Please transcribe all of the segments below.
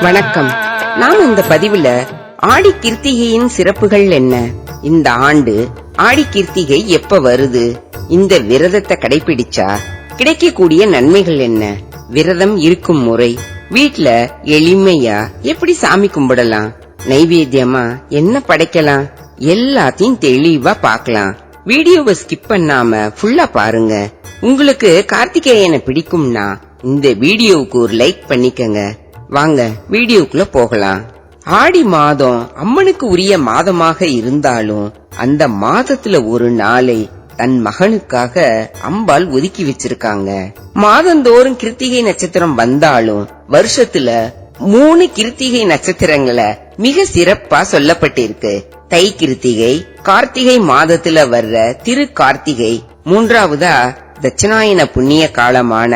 வணக்கம். நாம் இந்த பதிவுல ஆடி கிருத்திகையின் சிறப்புகள் என்ன? இந்த ஆண்டு ஆடி கிருத்திகை எப்ப வருது? இந்த விரதத்தை கடைபிடிச்சா கிடைக்கக்கூடிய நன்மைகள் என்ன? விரதம் இருக்கும் முறை வீட்ல எளிமையா எப்படி சாமி கும்பிடலாம்? நைவேத்தியமா என்ன படைக்கலாம்? எல்லாத்தையும் தெளிவா பார்க்கலாம். வீடியோவை ஸ்கிப் பண்ணாம ஃபுல்லா பாருங்க. உங்களுக்கு கார்த்திகேயனை பிடிக்கும்னா இந்த வீடியோவுக்கு ஒரு லைக் பண்ணிக்கங்க. வாங்க வீடியோக்குள்ள போகலாம். ஆடி மாதம் அம்மனுக்கு உரிய மாதமாக இருந்தாலும் அந்த மாதத்துல ஒரு நாளை தன் மகனுக்காக அம்பாள் ஒதுக்கி வச்சிருக்காங்க. மாதந்தோறும் கிருத்திகை நட்சத்திரம் வந்தாலும் வருஷத்துல மூணு கிருத்திகை நட்சத்திரங்களை மிக சிறப்பா சொல்லப்பட்டிருக்கு. தை கிருத்திகை கார்த்திகை மாதத்துல வர்ற திரு கார்த்திகை. மூன்றாவதா தட்சிணாயன புண்ணிய காலமான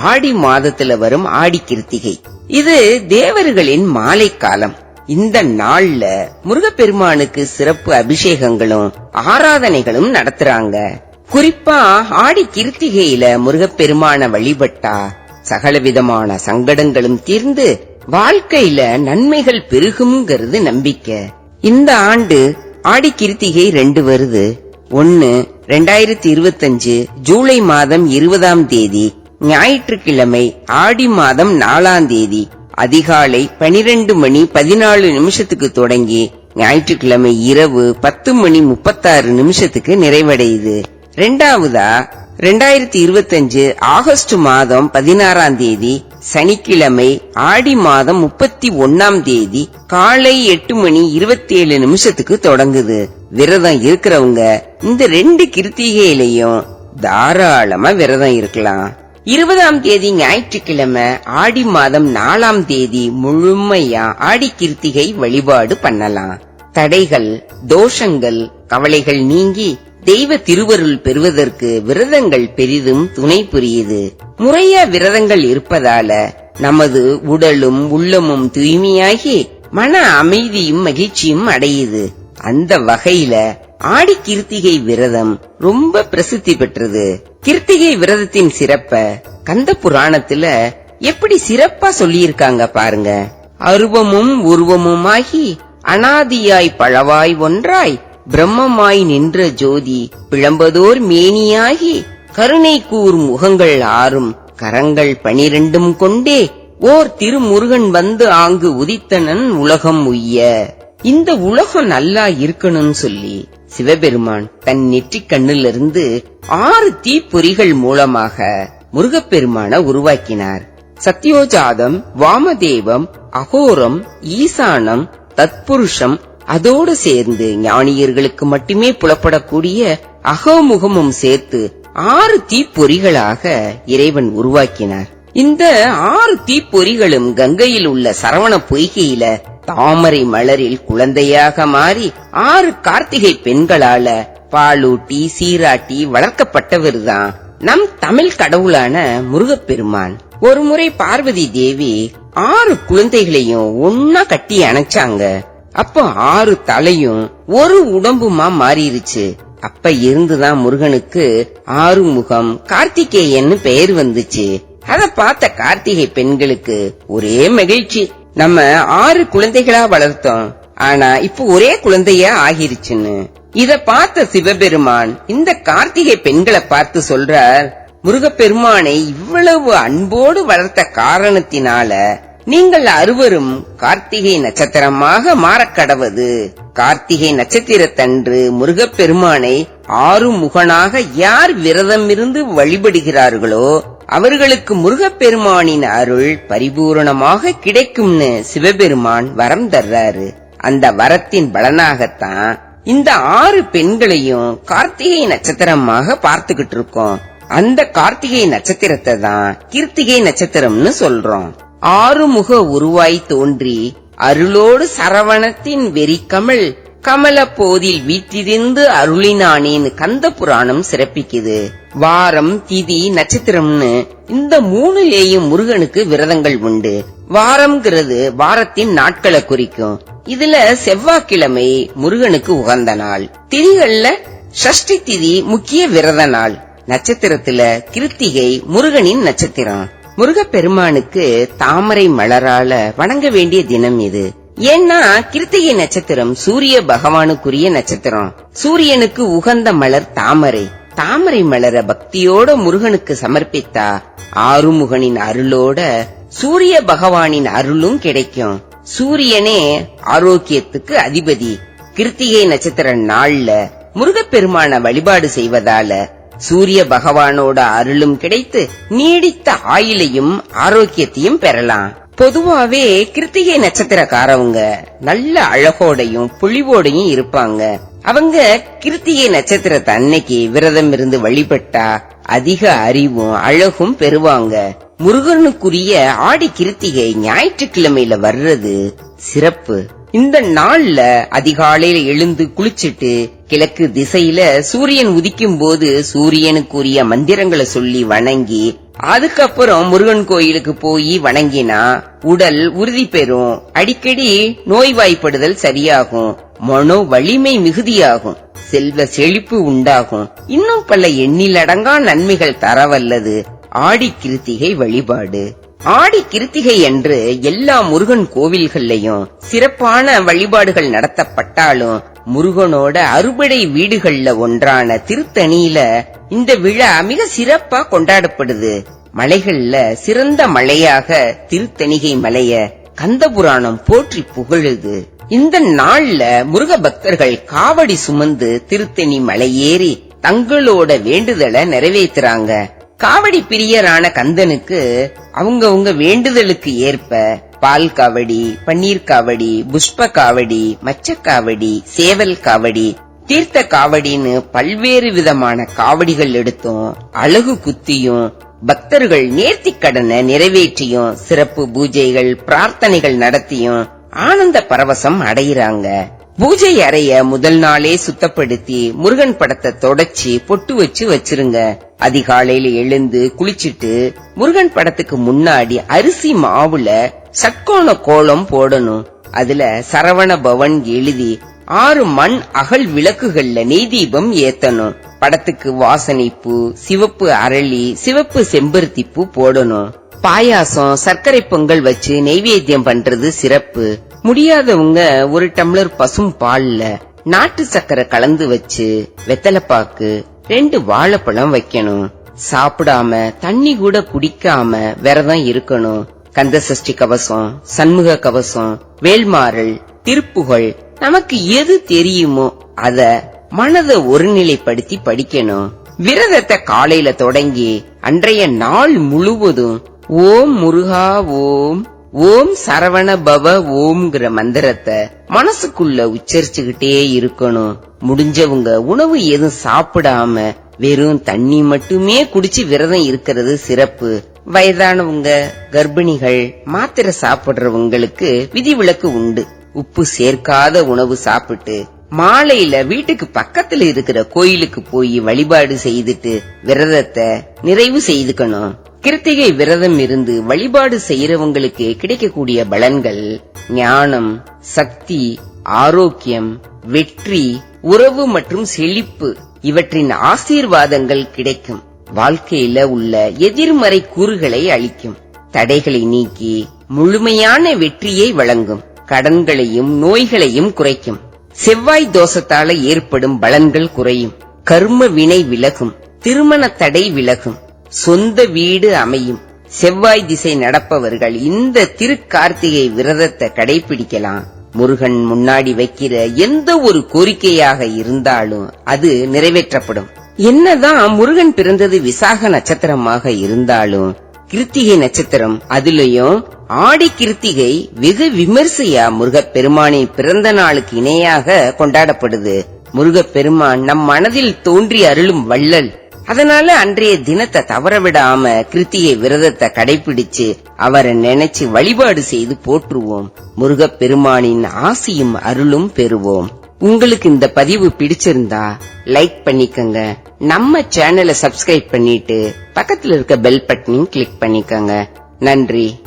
ஆடி மாதத்துல வரும் ஆடி கிருத்திகை. இது தேவர்களின் மாலை காலம். இந்த நாள்ல முருகப்பெருமானுக்கு சிறப்பு அபிஷேகங்களும் ஆராதனைகளும் நடத்துறாங்க. குறிப்பா ஆடி கிருத்திகையில முருகப்பெருமான வழிபட்டா சகலவிதமான சங்கடங்களும் தீர்ந்து வாழ்க்கையில நன்மைகள் பெருகுங்கிறது நம்பிக்கை. இந்த ஆண்டு ஆடி கிருத்திகை ரெண்டு வருது. ஒன்னு ரெண்டாயிரத்தி இருபத்தஞ்சு ஜூலை மாதம் இருபதாம் தேதி. ஞாயிற்றுக்கிழமை ஆடி மாதம் நாலாம் தேதி அதிகாலை பனிரெண்டு மணி பதினாலு நிமிஷத்துக்கு தொடங்கி ஞாயிற்றுக்கிழமை இரவு பத்து மணி முப்பத்தாறு நிமிஷத்துக்கு நிறைவடையுது. ரெண்டாவதா ரெண்டாயிரத்தி இருபத்தஞ்சு ஆகஸ்ட் மாதம் பதினாறாம் தேதி சனிக்கிழமை ஆடி மாதம் முப்பத்தி ஒன்னாம் தேதி காலை எட்டு மணி இருபத்தி ஏழு நிமிஷத்துக்கு தொடங்குது. விரதம் இருக்கிறவங்க இந்த ரெண்டு கிருத்திகையிலையும் தாராளமா விரதம் இருக்கலாம். இருபதாம் தேதி ஞாயிற்றுக்கிழமை ஆடி மாதம் நாலாம் தேதி முழுமையா ஆடி கிருத்திகை வழிபாடு பண்ணலாம். தடைகள் தோஷங்கள் கவலைகள் நீங்கி தெய்வ திருவருள் பெறுவதற்கு விரதங்கள் பெரிதும் துணை புரியுது. முறையா விரதங்கள் இருப்பதால நமது உடலும் உள்ளமும் தூய்மையாகி மன அமைதியும் மகிழ்ச்சியும் அடையுது. அந்த வகையில ஆடி கிருத்திகை விரதம் ரொம்ப பிரசித்தி பெற்றது. கிருத்திகை விரதத்தின் சிறப்ப கந்த புராணத்துல எப்படி சிறப்பா சொல்லியிருக்காங்க பாருங்க. அருவமும் உருவமுமாகி அனாதியாய் பழவாய் ஒன்றாய் பிரம்மமாய் நின்ற ஜோதி பிளம்பதோர் மேனியாகி கருணை கூர் முகங்கள் ஆறும் கரங்கள் பனிரெண்டும் கொண்டே ஓர் திருமுருகன் வந்து ஆங்கு உதித்தனன் உலகம் உய்ய. இந்த உலகம் நல்லா இருக்கணும்னு சொல்லி சிவபெருமான் தன் நெற்றிக் கண்ணிலிருந்து ஆறு தீப்பொறிகள் மூலமாக முருகப்பெருமான உருவாக்கினார். சத்யோஜாதம் வாமதேவம் அகோரம் ஈசானம் தத்புருஷம் அதோடு சேர்ந்து ஞானியர்களுக்கு மட்டுமே புலப்படக்கூடிய அகோமுகமும் சேர்த்து ஆறு தீப்பொறிகளாக இறைவன் உருவாக்கினார். இந்த ஆறு தீப்பொறிகளும் கங்கையில் உள்ள சரவண பொய்கையில தாமரை மலரில் குழந்தையாக மாறி ஆறு கார்த்திகை பெண்களால பாலூட்டி சீராட்டி வளர்க்கப்பட்டவர்தான் நம் தமிழ் கடவுளான முருகப்பெருமான். ஒருமுறை பார்வதி தேவி ஆறு குழந்தைகளையும் ஒன்னா கட்டி அணைச்சாங்க. அப்போ ஆறு தலையும் ஒரு உடம்புமா மாறிடுச்சு அப்ப இருந்துதான் முருகனுக்கு ஆறு முகம் கார்த்திகேயன்னு பெயர் வந்துச்சு. அத பார்த்த கார்த்திகை பெண்களுக்கு ஒரே மகிழ்ச்சி. நம்ம ஆறு குழந்தைகளா வளர்த்தோம். ஆனா இப்ப ஒரே குழந்தைய ஆகிருச்சுன்னு. இத பார்த்த சிவபெருமான் இந்த கார்த்திகை பெண்களை பார்த்து சொல்றார் முருகப்பெருமானை இவ்வளவு அன்போடு வளர்த்த காரணத்தினால நீங்கள் அறுவரும் கார்த்திகை நட்சத்திரமாக மாறக்கடவது கார்த்திகை நட்சத்திரத்தன்று முருகப்பெருமானை ஆறு முகனாக யார் விரதம் இருந்து வழிபடுகிறார்களோ அவர்களுக்கு முருகப்பெருமானின் அருள் பரிபூரணமாக கிடைக்கும்னு சிவபெருமான் வரம் தர்றாரு. அந்த வரத்தின் பலனாகத்தான் இந்த ஆறு பெண்களையும் கார்த்திகை நட்சத்திரமாக பார்த்துக்கிட்டு இருக்கோம். அந்த கார்த்திகை நட்சத்திரத்தை தான் கிருத்திகை நட்சத்திரம்னு சொல்றோம். ஆறுமுக உருவாய் தோன்றி அருளோடு சரவணத்தின் வெறிக்கமல் கமல போதில் வீற்றிருந்து அருளினானேன்னு கந்த புராணம் சிறப்பிக்குது. வாரம் திதி நட்சத்திரம்னு இந்த மூணுலேயும் முருகனுக்கு விரதங்கள் உண்டு. வாரம்ங்கிறது வாரத்தின் நாட்களை குறிக்கும். இதுல செவ்வாய்க்கிழமை முருகனுக்கு உகந்த நாள். திதிகள்ல ஷஷ்டி திதி முக்கிய விரத நாள். நட்சத்திரத்துல கிருத்திகை முருகனின் நட்சத்திரம். முருகப்பெருமானுக்கு தாமரை மலரால வணங்க வேண்டிய தினம் இது. ஏன்னா கிருத்திகை நட்சத்திரம் சூரிய பகவானுக்குரிய நட்சத்திரம். சூரியனுக்கு உகந்த மலர் தாமரை. தாமரை மலர பக்தியோட முருகனுக்கு சமர்ப்பித்தா ஆறுமுகனின் அருளோட சூரிய பகவானின் அருளும் கிடைக்கும். சூரியனே ஆரோக்கியத்துக்கு அதிபதி. கிருத்திகை நட்சத்திர நாள்ல முருகப்பெருமான வழிபாடு செய்வதால சூரிய பகவானோட அருளும் கிடைத்து நீடித்த ஆயிலையும் ஆரோக்கியத்தையும் பெறலாம். பொதுவாவே கிருத்திகை நட்சத்திரக்காரவங்க நல்ல அழகோடையும் புளிவோடையும் இருப்பாங்க. அவங்க கிருத்திகை நட்சத்திரத்தை அன்னைக்கு விரதம் இருந்து வழிபட்டா அதிக அறிவும் அழகும் பெறுவாங்க. முருகனுக்குரிய ஆடி கிருத்திகை ஞாயிற்றுக்கிழமையில வர்றது சிறப்பு. இந்த நாள்ல அதிகாலையில எழுந்து குளிச்சிட்டு கிழக்கு திசையில சூரியன் உதிக்கும் போது சூரியனுக்குரிய மந்திரங்களை சொல்லி வணங்கி அதுக்கப்புறம் முருகன் கோயிலுக்கு போய் வணங்கினா உடல் உறுதி பெறும். அடிக்கடி நோய்வாய்ப்படுதல் சரியாகும். மனோ வலிமை மிகுதியாகும். செல்வ செழிப்பு உண்டாகும். இன்னும் பல எண்ணிலடங்கா நன்மைகள் தரவல்லது. ஆடி கிருத்திகை வழிபாடு. ஆடி கிருத்திகை என்று எல்லா முருகன் கோவில்கள்லயும் சிறப்பான வழிபாடுகள் நடத்தப்பட்டாலும் முருகனோட அறுபடை வீடுகள்ல ஒன்றான திருத்தணியில இந்த விழா மிக சிறப்பா கொண்டாடப்படுது. மலைகள்ல சிறந்த மலையாக திருத்தணிகை மலைய கந்தபுராணம் போற்றி புகழுது. இந்த நாள்ல முருக பக்தர்கள் காவடி சுமந்து திருத்தணி மலையேறி தங்களோட வேண்டுதலை நிறைவேத்துறாங்க. காவடி பிரியரான கந்தனுக்கு அவங்கவுங்க வேண்டுதலுக்கு ஏற்ப பால் காவடி பன்னீர் காவடி புஷ்ப காவடி மச்சக்காவடி சேவல் காவடி தீர்த்த காவடின்னு பல்வேறு விதமான காவடிகள் எடுத்தும் அழகு குத்தியும் பக்தர்கள் நேர்த்தி கடனை நிறைவேற்றியும் சிறப்பு பூஜைகள் பிரார்த்தனைகள் நடத்தியும் ஆனந்த பரவசம் அடையிறாங்க. பூஜை அறைய முதல் நாளே சுத்தப்படுத்தி முருகன் படத்தை தொடச்சி பொட்டு வச்சு வச்சிருங்க. அதிகாலையில எழுந்து குளிச்சிட்டு முருகன் படத்துக்கு முன்னாடி அரிசி மாவுல சட்கோண கோலம் போடணும். அதுல சரவண பவன் எழுதி ஆறு மண் அகல் விளக்குகள்ல நெய் தீபம் ஏத்தணும். படத்துக்கு வாசனைப்பூ சிவப்பு அரளி சிவப்பு செம்பருத்தி பூ போடணும். பாயாசம் சர்க்கரை பொங்கல் வச்சு நெய்வேத்தியம் பண்றது சிறப்பு. முடியாதவங்க ஒரு டம்ளர் பசும் பால்ல நாட்டு சக்கரை கலந்து வச்சு வெத்தலைப்பாக்கு ரெண்டு வாழைப்பழம் வைக்கணும். சாப்பிடாம தண்ணி கூட குடிக்காம விரதம் இருக்கணும். கந்த சஷ்டி கவசம் சண்முக கவசம் வேல்மாறல் திருப்புகழ் நமக்கு எது தெரியுமோ அத மனதை ஒருநிலைப்படுத்தி படிக்கணும். விரதத்தை காலையில தொடங்கி அன்றைய நாள் முழுவதும் ஓம் முருகா ஓம் ஓம் சரவண பவ ஓம்ங்கிற மந்திரத்தை மனசுக்குள்ள உச்சரிச்சுக்கிட்டே இருக்கணும். முடிஞ்சவங்க உணவு எதுவும் சாப்பிடாம வெறும் தண்ணி மட்டுமே குடிச்சு விரதம் இருக்கிறது சிறப்பு. வயதானவங்க கர்ப்பிணிகள் மாத்திரை சாப்பிடுறவங்களுக்கு விதிவிலக்கு உண்டு. உப்பு சேர்க்காத உணவு சாப்பிட்டு மாலையில வீட்டுக்கு பக்கத்துல இருக்கிற கோயிலுக்கு போய் வழிபாடு செய்துட்டு விரதத்தை நிறைவு செய்துக்கணும். கிருத்திகை விரதம் இருந்து வழிபாடு செய்யறவங்களுக்கு கிடைக்கக்கூடிய பலன்கள் ஞானம் சக்தி ஆரோக்கியம் வெற்றி உறவு மற்றும் செழிப்பு இவற்றின் ஆசீர்வாதங்கள் கிடைக்கும். வாழ்க்கையில உள்ள எதிர்மறை கூறுகளை அளிக்கும் தடைகளை நீக்கி முழுமையான வெற்றியை வழங்கும். கடன்களையும் நோய்களையும் குறைக்கும். செவ்வாய் தோஷத்தால ஏற்படும் பலன்கள் குறையும். கர்ம வினை விலகும். திருமண தடை விலகும். சொந்த வீடு அமையும். செவ்வாய் திசை நடப்பவர்கள் இந்த திருக்கார்த்திகை விரதத்தை கடைபிடிக்கலாம். முருகன் முன்னாடி வைக்கிற எந்த ஒரு கோரிக்கையாக இருந்தாலும் அது நிறைவேற்றப்படும். என்னதான் முருகன் பிறந்தது விசாக நட்சத்திரமாக இருந்தாலும் கிருத்திகை நட்சத்திரம் அதுலயும் ஆடி கிருத்திகை வெகு விமர்சையா முருகப்பெருமானை பிறந்த நாளுக்கு இணையாக கொண்டாடப்படுது. முருகப்பெருமான் நம் மனதில் தோன்றி அருளும் வள்ளல். அதனால அன்றைய தினத்தை தவற விடாம கிருத்திகை விரதத்தை கடைபிடிச்சு அவரை நினைச்சு வழிபாடு செய்து போற்றுவோம். முருகப்பெருமானின் ஆசியும் அருளும் பெறுவோம். உங்களுக்கு இந்த பதிவு பிடிச்சிருந்தா லைக் பண்ணிக்கங்க. நம்ம சேனலை சப்ஸ்கிரைப் பண்ணிட்டு பக்கத்துல இருக்க பெல் பட்டனையும் கிளிக் பண்ணிக்கங்க. நன்றி.